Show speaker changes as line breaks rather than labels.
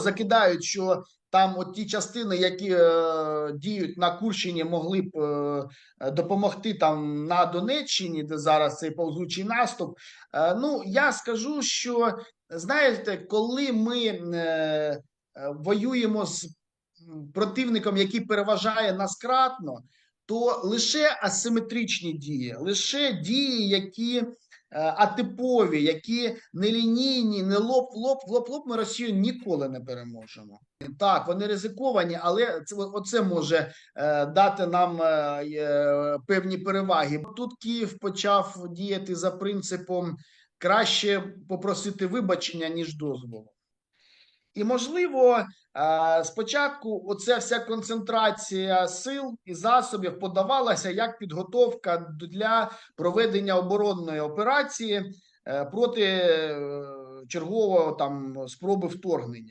закидають, що там от ті частини, які е, діють на Курщині, могли б е, допомогти там на Донеччині, де зараз цей повзучий наступ. Е, ну я скажу, що знаєте, коли ми е, воюємо з противником, який переважає нас кратно, то лише асиметричні дії, лише дії, які атипові, які нелінійні, не лоб в лоб, в лоб в лоб ми Росію ніколи не переможемо. Так, вони ризиковані, але це оце може е, дати нам е, е, певні переваги. Тут Київ почав діяти за принципом краще попросити вибачення ніж дозволу. І можливо, е, спочатку оця вся концентрація сил і засобів подавалася як підготовка для проведення оборонної операції е, проти е, чергового там спроби вторгнення.